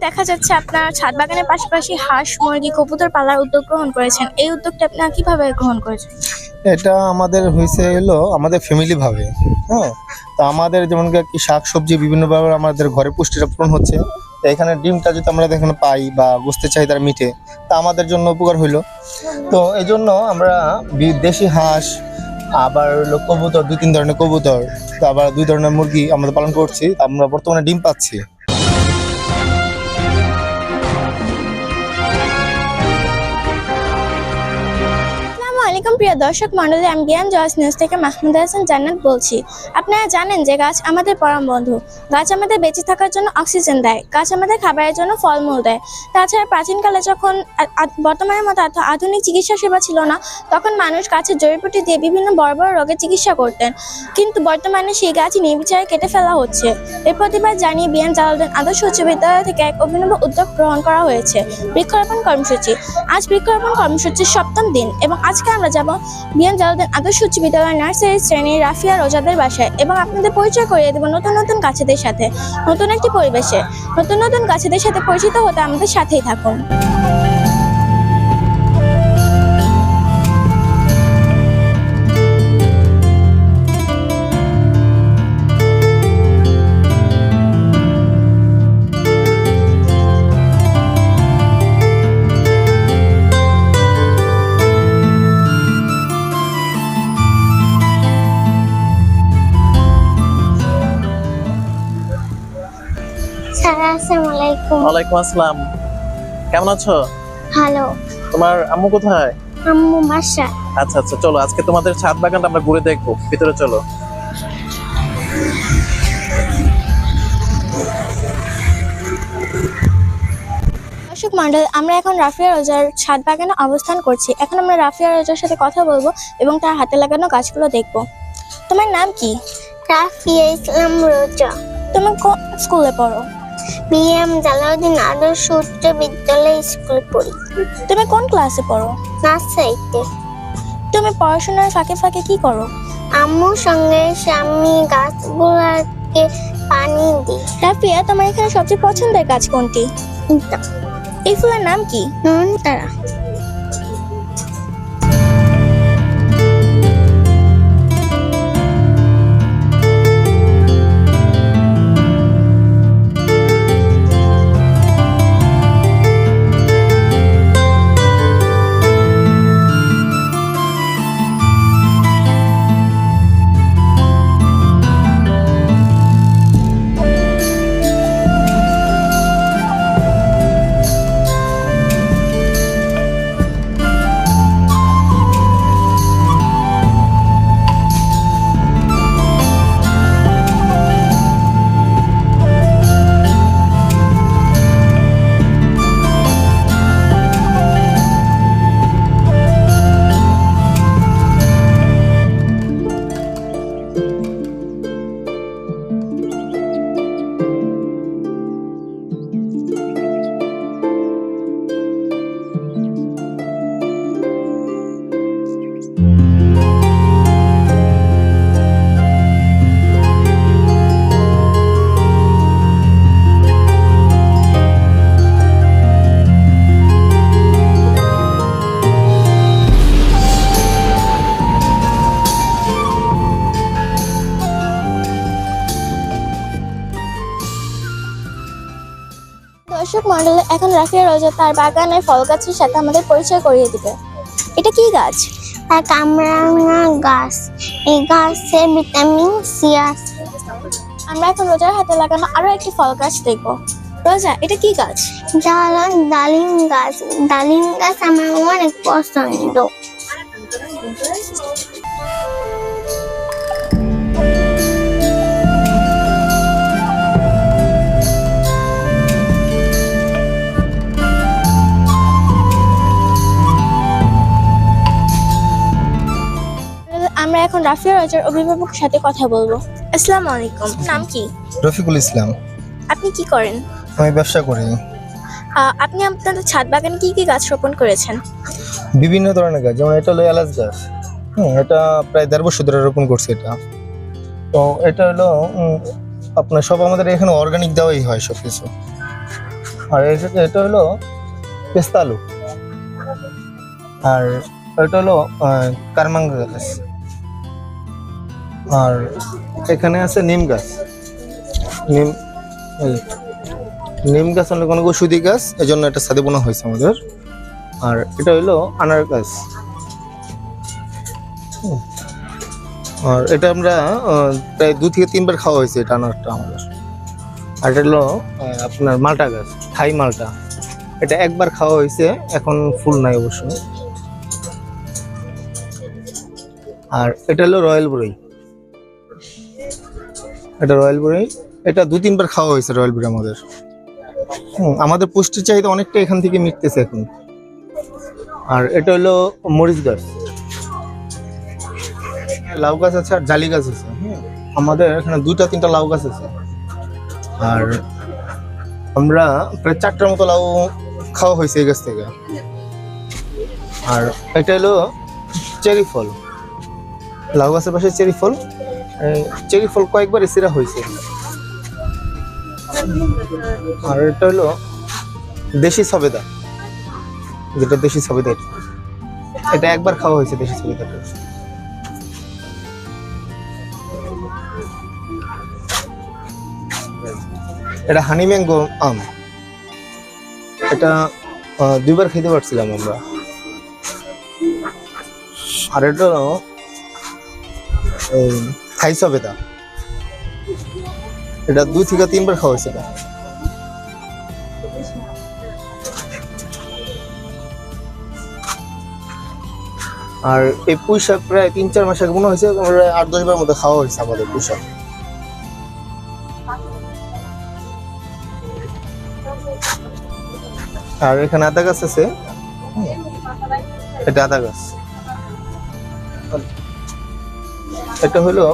দেখা যাচ্ছে আপনার ছাদ বাগানের পাশাপাশি হাঁস, মুরগি, কবুতর পালার উদ্যোগ গ্রহণ করেছেন। এই উদ্যোগটা আপনারা কীভাবে গ্রহণ করেছেন? এটা আমাদের হয়েছে হলো আমাদের ফ্যামিলি ভাবে হ্যাঁ? তো আমাদের যেমন কি শাক, সবজি বিভিন্নভাবে আমাদের ঘরে পুষ্টিটা পূরণ হচ্ছে। এখানে ডিমটা যদি আমরা এখানে পাই বা বুঝতে চাই তার মিটে তা আমাদের জন্য উপকার হইল। তো এই জন্য আমরা বি- দেশি হাঁস, আবার কবুতর দুই তিন ধরনের কবুতর আবার দুই ধরনের মুরগি আমরা পালন করছি। আমরা বর্তমানে ডিম পাচ্ছি। আলাইকুম প্রিয় দর্শক মন্ডলী আমি জ্ঞান জয়স নিউজ থেকে মাহমুদ হাসান জান্নাত বলছি। আপনারা জানেন যে গাছ আমাদের পরম বন্ধু। গাছ আমাদের বেঁচে থাকার জন্য অক্সিজেন দেয়। গাছ আমাদের খাবারের জন্য ফলমূল দেয়। তাছাড়া প্রাচীনকালে যখন বর্তমানের মতো আধুনিক চিকিৎসা সেবা ছিল না, তখন মানুষ গাছের জড়িবুটি দিয়ে বিভিন্ন বড় বড় রোগের চিকিৎসা করতেন। কিন্তু বর্তমানে সেই গাছ নির্বিচারে কেটে ফেলা হচ্ছে। এর প্রতিবাদ জানিয়ে বিয়ান জালালউদ্দিন আদর্শ উচ্চ বিদ্যালয় থেকে এক অভিনব উদ্যোগ গ্রহণ করা হয়েছে। বৃক্ষরোপণ কর্মসূচি। আজ বৃক্ষরোপণ কর্মসূচির সপ্তম দিন এবং আজকে আমরা যাব। বিয়ান জালালউদ্দিন আদর্শ উচ্চ বিদ্যালয় নার্সারি শ্রেণির রাফিয়া রোজাদের বাসায় এবং আপনাদের পরিচয় করিয়ে দেবো নতুন নতুন গাছেদের সাথে, নতুন একটি পরিবেশে। নতুন নতুন গাছেদের সাথে পরিচিত হতে আমাদের সাথেই থাকুন। ওয়ালাইকুম আসসালাম। কেমন আছো? ভালো। তোমার আম্মু কোথায়? আম্মু বাসা আচ্ছা আচ্ছা চলো আজকে তোমাদের ছাদ বাগানটা আমরা ঘুরে দেখব। ভিতরে চলো। দর্শক মন্ডল আমরা এখন রাফিয়া রোজার ছাদ বাগানে অবস্থান করছি। এখন আমরা রাফিয়া রোজার সাথে কথা বলব এবং তার হাতে লাগানো গাছগুলো দেখব। তোমার নাম কি? রাফিয়া ইসলাম রোজা। তুমি কোন স্কুলে পড়ো? বিএম জালাউদ্দিন আদর্শ উচ্চ বিদ্যালয় স্কুল পড়ি তুমি কোন ক্লাসে পড়ো? নার্সারিতে তুমি পড়াশোনার ফাঁকে ফাঁকে কি করো? আম্মুর সঙ্গে স্বামী গাছগুলোকে পানি দিই। রাফিয়া তোমার এখানে সবচেয়ে পছন্দের গাছ কোনটি? এই ফুলের নাম কি? নুন মন্ডল এখন রাফিয়া রোজা তার বাগানের ফল গাছের সাথে আমাদের পরিচয় করিয়ে দিবে। এটা কি গাছ? কামরাঙা গাছ। এই গাছে ভিটামিন সি আছে। আমরা এখন রোজার হাতে লাগানো আরও একটি ফল গাছ দেখব। রোজা এটা কি গাছ? ডাল ডালিম গাছ। ডালিম গাছ আমার অনেক পছন্দ। এখন রাফিয়া রোজার অভিভাবকের সাথে কথা বলব। আসসালামু আলাইকুম। নাম কি? রফিকুল ইসলাম। আপনি কি করেন? আমি ব্যবসা করি। আহ, আপনি আপনাদের ছাদ বাগানে কি কি গাছ রোপণ করেছেন? বিভিন্ন ধরনের গাছ যেমন এটা হলো এলাচ গাছ। হুম এটা প্রায় দেড় বছর ধরে রোপণ করছে এটা। তো এটা হলো উম, আপনার সব আমাদের এখানে অর্গানিক দেওয়াই হয় সব কিছু আর এটা এটা হলো পেস্তা আলু আর এটা হলো কারমাঙ্গা গাছ। আর এখানে আছে নিম গাছ। নিম নিম গাছ অনেক অনেক ওষুধি গাছ এই জন্য এটা সাদে বোনা হয়েছে আমাদের। আর এটা হলো আনার গাছ। আর এটা আমরা প্রায় দু থেকে তিনবার খাওয়া হয়েছে এটা আনারটা আমাদের। আর এটা হলো আপনার মালটা গাছ, থাই মালটা। এটা একবার খাওয়া হয়েছে, এখন ফুল নাই অবশ্য। আর এটা হলো রয়্যাল বরই। এটা রয়্যাল বরই এটা দু তিনবার খাওয়া হয়েছে রয়্যাল বরই আমাদের। আমাদের পুষ্টির চাহিদা অনেকটা এখান থেকে মিটতেছে এখন। আর এটা হলো মরিচ গাছ। লাউ গাছ আছে আর জালি গাছ আছে। আমাদের এখানে দুইটা, তিনটা লাউ গাছ আছে। আর আমরা প্রায় চারটার মতো লাউ খাওয়া হয়েছে এই গাছ থেকে। আর এটা হলো চেরি ফল। লাউ গাছের পাশে চেরি ফল। চেরি ফল কয়েকবার সিরা হয়েছে। আর এটা হলো দেশি সবেদা, যেটা দেশি সবেদা এটা। এটা একবার খাওয়া হয়েছে দেশি সবেদাটা এটা হানি ম্যাঙ্গো আম। এটা দুইবার খেতে পারছিলাম আমরা। আর এটা হলো এই এটা দুই থেকে তিনবার খাওয়া হয়েছে এটা। আর এই পুঁই শাক প্রায় তিন, চার মাস আগে মনে হয়েছে আট, দশ বার মতো খাওয়া হয়েছে আমাদের পুঁই শাক আর এখানে আদা গাছ আছে এটা আদা গাছ। এটা হলো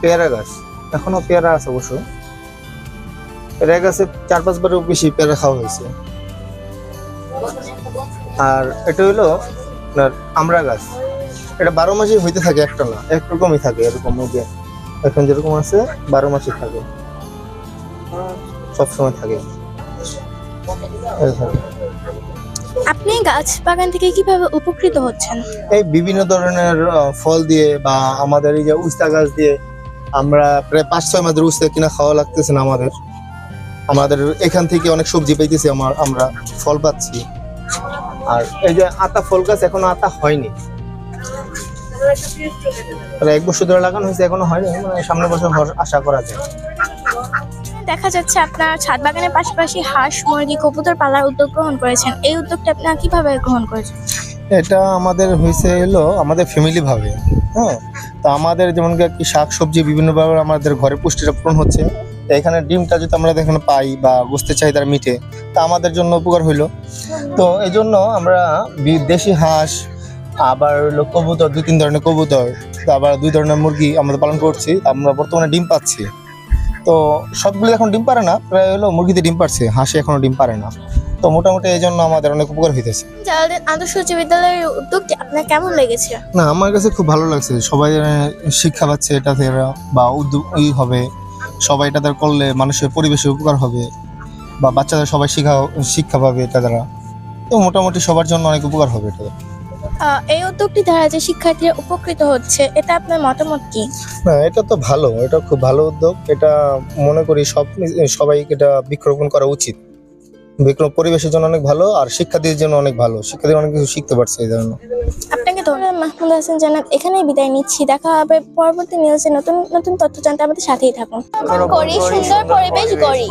পেয়ারা গাছ। এখনও পেয়ারা আছে অবশ্য। পেয়ারা গাছে চার পাঁচবারও বেশি পেয়ারা খাওয়া হয়েছে। আর এটা হলো আপনার আমড়া গাছ। এটা বারো মাসই হইতে থাকে একটা না একরকমই থাকে এরকম যে, এখন যেরকম আছে, বারো মাসই থাকে। সবসময় থাকে। আপনি গাছ বাগান থেকে কীভাবে উপকৃত হচ্ছেন? এই বিভিন্ন ধরনের ফল দিয়ে বা আমাদের এই যে উস্তা গাছ দিয়ে আমরা প্রায় পাঁচ, ছয় মাসের উস্তা কিনা খাওয়া লাগতেছে না আমাদের। আমাদের এখান থেকে অনেক সবজি পাইতেছি আমার, আমরা ফল পাচ্ছি। আর এই যে আতা ফল গাছ এখনও আতা হয়নি। এক বছর ধরে লাগানো হয়েছে, এখনও হয়নি। মানে সামনে বছর আশা করা যায়। দেখা যাচ্ছে আপনার ছাদ বাগানের পাশাপাশি হাঁস, মুরগি, কবুতর পালার উদ্যোগ গ্রহণ করেছেন। এই উদ্যোগটা আপনারা কীভাবে গ্রহণ করেছেন? এটা আমাদের হয়েছে এলো আমাদের ফ্যামিলি ভাবে হ্যাঁ? তো আমাদের যেমন কি শাক সবজি বিভিন্নভাবে আমাদের ঘরে পুষ্টিটা পূরণ হচ্ছে এখানে ডিমটা যদি আমরা এখানে পাই বা গোস্তের চাহিদার মিটে, তা আমাদের জন্য উপকার হইল। তো এই জন্য আমরা দেশি হাঁস, আবার হলো কবুতর দু তিন ধরনের কবুতর আবার দুই ধরনের মুরগি আমরা পালন করছি, আমরা বর্তমানে ডিম পাচ্ছি। তো সবগুলো এখন ডিম পারে না প্রায় হলো মুরগিতে ডিম পারছে হাঁসে এখনও ডিম পারে না। তো মোটামুটি এই জন্য আমাদের অনেক উপকার হইতেছে। জালালদিন আদর্শ উচ্চ বিদ্যালয়ের উদ্যোগটি আপনার কেমন লেগেছে? না আমার কাছে খুব ভালো লাগছে। সবাই শিক্ষা পাচ্ছে এটা থেকে বা উদ্যোগ ই হবে। সবাই এটা দ্বারা করলে মানুষের পরিবেশের উপকার হবে বা বাচ্চাদের সবাই শিক্ষা শিক্ষা পাবে এটা দ্বারা। তো মোটামুটি সবার জন্য অনেক উপকার হবে এটা। দ্বারা। আহ, এই উদ্যোগটি দ্বারা যে শিক্ষার্থীরা উপকৃত হচ্ছে এটা আপনার মতামত কি? না এটা তো ভালো এটা খুব ভালো উদ্যোগ। এটা মনে করি সব সবাই এটা বৃক্ষরোপণ করা উচিত। বৃক্ষ পরিবেশের জন্য অনেক ভালো আর শিক্ষার্থীদের জন্য অনেক ভালো। শিক্ষার্থী অনেক কিছু শিখতে পারছে এই জন্য। আপনাকে ধন্যবাদ মাহমুদ হাসান জানাত এখানেই বিদায় নিচ্ছি। দেখা হবে পরবর্তী নিউজে নতুন নতুন তথ্য জানতে আমাদের সাথেই থাকুন। করি সুন্দর পরিবেশ গড়ি।